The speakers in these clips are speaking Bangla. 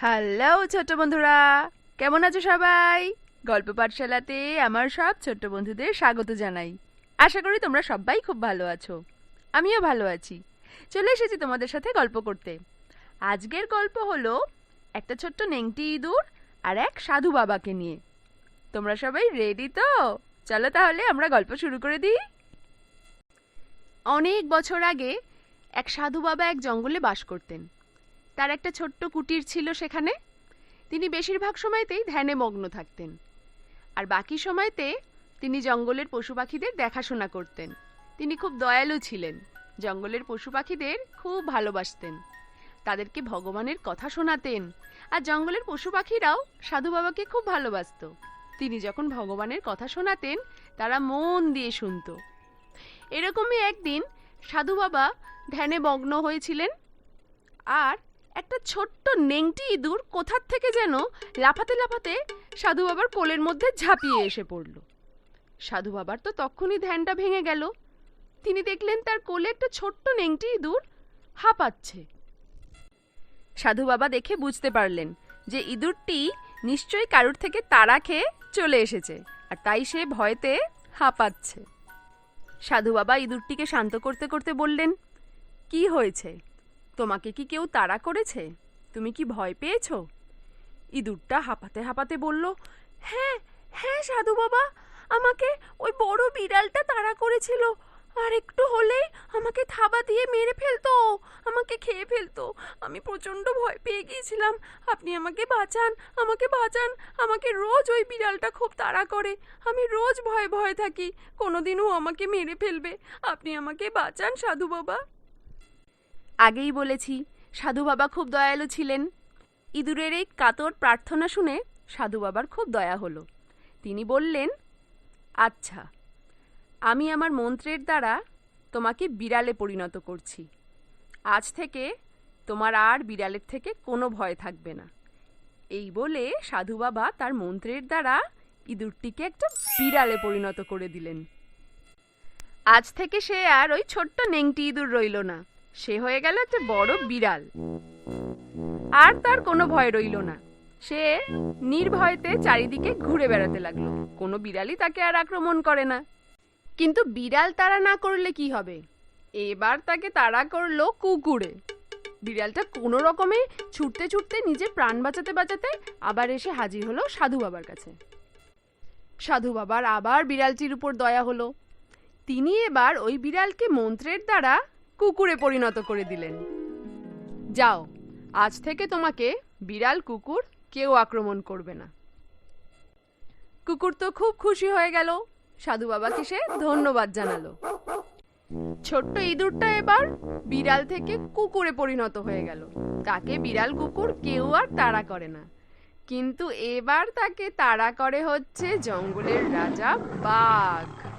হ্যালো, ছোট্ট বন্ধুরা। কেমন আছো সবাই? গল্প পাঠশালাতে আমার সব ছোট্ট বন্ধুদের স্বাগত জানাই। আশা করি তোমরা সবাই খুব ভালো আছো। আমিও ভালো আছি। চলে এসেছি তোমাদের সাথে গল্প করতে। আজকের গল্প হলো একটা ছোট্ট নেংটি ইঁদুর আর এক সাধু বাবাকে নিয়ে। তোমরা সবাই রেডি তো? চলো তাহলে আমরা গল্প শুরু করে দিই। অনেক বছর আগে এক সাধু বাবা এক জঙ্গলে বাস করতেন। তার একটা ছোট্ট কুটির ছিল সেখানে। তিনি বেশিরভাগ সময়তেই ধ্যানে মগ্ন থাকতেন। আর বাকি সময়তে তিনি জঙ্গলের পশু পাখিদের দেখাশোনা করতেন। তিনি খুব দয়ালু ছিলেন। জঙ্গলের পশু পাখিদের খুব ভালোবাসতেন। তাদেরকে ভগবানের কথা শোনাতেন। আর জঙ্গলের পশু পাখিরাও সাধু বাবাকে খুব ভালোবাসত। তিনি যখন ভগবানের কথা শোনাতেন, তারা মন দিয়ে শুনত। এরকমই একদিন সাধু বাবা ধ্যানে মগ্ন হয়েছিলেন। আর একটা ছোট্ট নেংটি ইঁদুর কোথার থেকে যেন লাফাতে লাফাতে সাধু বাবার কোলের মধ্যে ঝাঁপিয়ে এসে পড়ল। সাধু বাবার তো তখনই ধ্যানটা ভেঙে গেল। তিনি দেখলেন তার কোলে একটা ছোট্ট নেংটি ইঁদুর হাঁপাচ্ছে। সাধু বাবা দেখে বুঝতে পারলেন যে ইঁদুরটি নিশ্চয়ই কারুর থেকে তাড়া খেয়ে চলে এসেছে আর তাই সে ভয়তে হাঁপাচ্ছে। সাধু বাবা ইঁদুরটিকে শান্ত করতে করতে বললেন, কি হয়েছে? তোমাকে কি কেউ তাড়া করেছে? তুমি কি ভয় পেয়েছ? ইঁদুরটা হাঁপাতে হাঁপাতে বলল হ্যাঁ হ্যাঁ সাধু বাবা, আমাকে ওই বড় বিড়ালটা তাড়া করেছিল। আর একটু হলেই আমাকে থাবা দিয়ে মেরে ফেলতো, আমাকে খেয়ে ফেলতো। আমি প্রচণ্ড ভয় পেয়ে গিয়েছিলাম। আপনি আমাকে বাঁচান আমাকে বাঁচান। আমাকে রোজ ওই বিড়ালটা খুব তাড়া করে। আমি রোজ ভয়ে ভয়ে থাকি। কোনোদিনও আমাকে মেরে ফেলবে। আপনি আমাকে বাঁচান সাধু বাবা। আগেই বলেছি, সাধু বাবা খুব দয়ালু ছিলেন। ইঁদুরের এই কাতর প্রার্থনা শুনে সাধু বাবার খুব দয়া হলো। তিনি বললেন আচ্ছা আমি আমার মন্ত্রের দ্বারা তোমাকে বিড়ালে পরিণত করছি। আজ থেকে তোমার আর বিড়ালের থেকে কোনো ভয় থাকবে না। এই বলে সাধু বাবা তার মন্ত্রের দ্বারা ইঁদুরটিকে একটা বিড়ালে পরিণত করে দিলেন। আজ থেকে সে আর ওই ছোট্ট নেংটি ইঁদুর রইল না। সে হয়ে গেল একটা বড় বিড়াল। আর তার কোনো ভয় রইল না। সে নির্ভয়তে চারিদিকে ঘুরে বেড়াতে লাগল। কোনো বিড়ালই তাকে আর আক্রমণ করে না। কিন্তু বিড়াল তাড়া না করলে কি হবে? এবার তাকে তাড়া করল কুকুরে। বিড়ালটা কোনো রকমে ছুটতে ছুটতে নিজের প্রাণ বাঁচাতে বাঁচাতে আবার এসে হাজির হলো সাধু বাবার কাছে। সাধু বাবার আবার বিড়ালটির উপর দয়া হলো। তিনি এবার ওই বিড়ালকে মন্ত্রের দ্বারা কুকুরে পরিণত করে দিলেন। যাও, আজ থেকে তোমাকে বিড়াল, কুকুর কেউ আক্রমণ করবে না। কুকুর তো খুব খুশি হয়ে গেল। সাধু বাবাকে সে ধন্যবাদ জানালো। ছোট্ট ইঁদুরটা এবার বিড়াল থেকে কুকুরে পরিণত হয়ে গেল। তাকে বিড়াল, কুকুর কেউ আর তাড়া করে না। কিন্তু এবার তাকে তাড়া করে হচ্ছে জঙ্গলের রাজা বাঘ।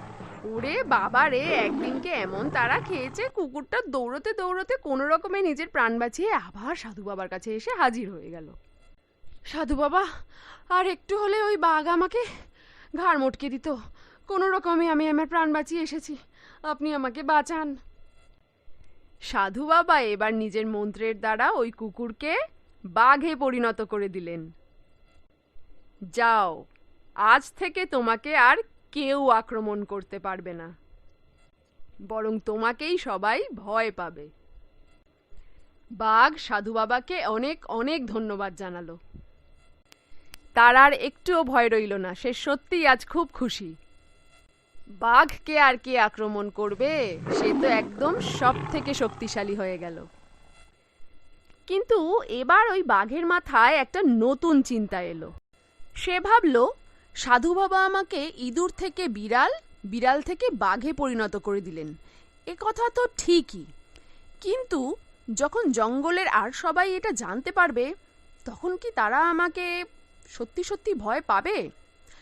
ওরে বাবা রে, একদিনকে এমন তারা খেয়েছে, কুকুরটা দৌড়তে দৌড়তে কোনো রকমে নিজের প্রাণ বাঁচিয়ে আবার সাধু বাবার কাছে এসে হাজির হয়ে গেল। সাধু বাবা, আর একটু হলে ওই বাঘ আমাকে ঘাড় মটকে দিত। কোনো রকমে আমি আমার প্রাণ বাঁচিয়ে এসেছি। আপনি আমাকে বাঁচান। সাধু বাবা এবার নিজের মন্ত্রের দ্বারা ওই কুকুরকে বাঘে পরিণত করে দিলেন। যাও, আজ থেকে তোমাকে আর কেউ আক্রমণ করতে পারবে না। বরং তোমাকেই সবাই ভয় পাবে। বাঘ সাধু বাবাকে অনেক অনেক ধন্যবাদ জানালো। তার আর একটুও ভয় রইল না, সে সত্যিই আজ খুব খুশি। বাঘকে আর কে আক্রমণ করবে, সে তো একদম সব থেকে শক্তিশালী হয়ে গেল। কিন্তু এবার ওই বাঘের মাথায় একটা নতুন চিন্তা এলো। সে ভাবলো সাধু বাবা আমাকে ইঁদুর থেকে বিড়াল বিড়াল থেকে বাঘে পরিণত করে দিলেন। এ কথা তো ঠিকই। কিন্তু যখন জঙ্গলের আর সবাই এটা জানতে পারবে, তখন কি তারা আমাকে সত্যি সত্যি ভয় পাবে?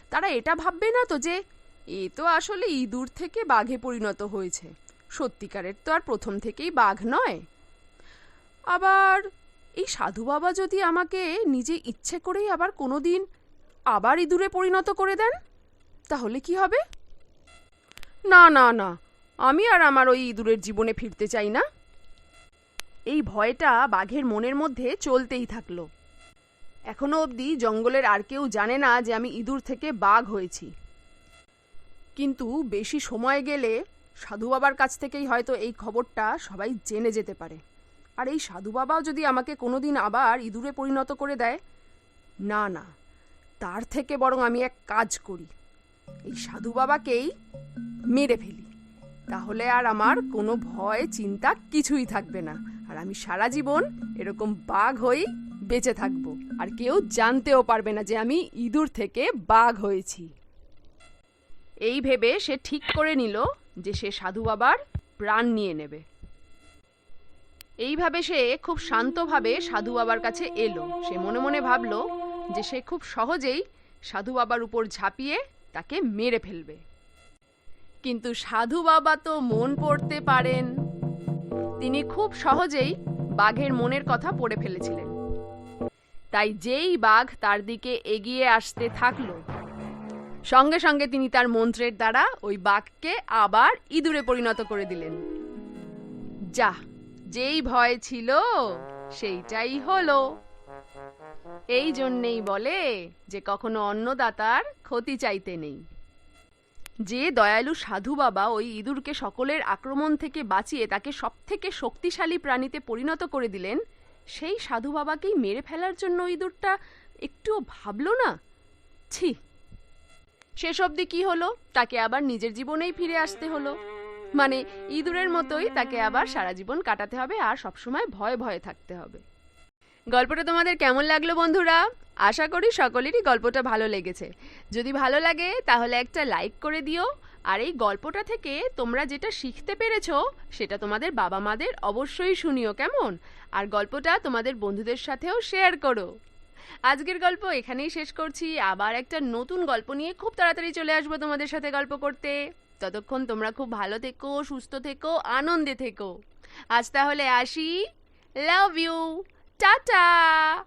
তারা এটা ভাববে না তো যে, এ তো আসলে ইঁদুর থেকে বাঘে পরিণত হয়েছে। সত্যিকারের তো আর প্রথম থেকেই বাঘ নয়। আবার এই সাধু বাবা যদি আমাকে নিজে ইচ্ছে করেই আবার কোনো দিন আবার ইঁদুরে পরিণত করে দেন? তাহলে কি হবে? না না না, আমি আর আমার ওই ইঁদুরের জীবনে ফিরতে চাই না। এই ভয়টা বাঘের মনের মধ্যে চলতেই থাকল। এখনও অবধি জঙ্গলের আর কেউ জানে না যে আমি ইঁদুর থেকে বাঘ হয়েছি। কিন্তু বেশি সময় গেলে সাধু বাবার কাছ থেকেই হয়তো এই খবরটা সবাই জেনে যেতে পারে। আর এই সাধু বাবাও যদি আমাকে কোনোদিন আবার ইঁদুরে পরিণত করে দেয়? না না তার থেকে বরং আমি এক কাজ করি। এই সাধু বাবাকেই মেরে ফেলি। তাহলে আর আমার কোনো ভয়, চিন্তা কিছুই থাকবে না। আর আমি সারা জীবন এরকম বাঘ হয়েই বেঁচে থাকব। আর কেউ জানতেও পারবে না যে আমি ইঁদুর থেকে বাঘ হয়েছি। এই ভেবে সে ঠিক করে নিল যে সে সাধু বাবার প্রাণ নিয়ে নেবে। এইভাবে সে খুব শান্তভাবে সাধু বাবার কাছে এলো। সে মনে মনে ভাবলো যে সে খুব সহজেই সাধু বাবার উপর ঝাঁপিয়ে তাকে মেরে ফেলবে। কিন্তু সাধু বাবা তো মন পড়তে পারেন। তিনি খুব সহজেই বাঘের মনের কথা পড়ে ফেলেছিলেন। তাই যেই বাঘ তার দিকে এগিয়ে আসতে থাকল, সঙ্গে সঙ্গে তিনি তার মন্ত্রের দ্বারা ওই বাঘকে আবার ইঁদুরে পরিণত করে দিলেন। যা, যেই ভয় ছিল, সেইটাই হলো। এই জন্যেই বলে যে কখনো অন্নদাতার ক্ষতি চাইতে নেই। যে দয়ালু সাধু বাবা ওই ইঁদুরকে সকলের আক্রমণ থেকে বাঁচিয়ে তাকে সবথেকে শক্তিশালী প্রাণীতে পরিণত করে দিলেন, সেই সাধু বাবাকেই মেরে ফেলার জন্য ইঁদুরটা একটুও ভাবলো না? ছি, শেষ অবধি কি হলো? তাকে আবার নিজের জীবনেই ফিরে আসতে হলো। মানে ইঁদুরের মতোই তাকে আবার সারা জীবন কাটাতে হবে আর সবসময় ভয়ে ভয়ে থাকতে হবে। গল্পটা তোমাদের কেমন লাগল বন্ধুরা? আশা করি সকলেরই গল্পটা ভালো লেগেছে। যদি ভালো লাগে, তাহলে একটা লাইক করে দিও। আর এই গল্পটা থেকে তোমরা যেটা শিখতে পেরেছ, সেটা তোমাদের বাবা মাদের অবশ্যই শুনিও, কেমন? আর গল্পটা তোমাদের বন্ধুদের সাথেও শেয়ার করো। আজকের গল্প এখানেই শেষ করছি। আবার একটা নতুন গল্প নিয়ে খুব তাড়াতাড়ি চলে আসব তোমাদের সাথে গল্প করতে। ততক্ষণ তোমরা খুব ভালো থেকো, সুস্থ থেকো, আনন্দে থেকো। আজ তাহলে আসি। Love you Dada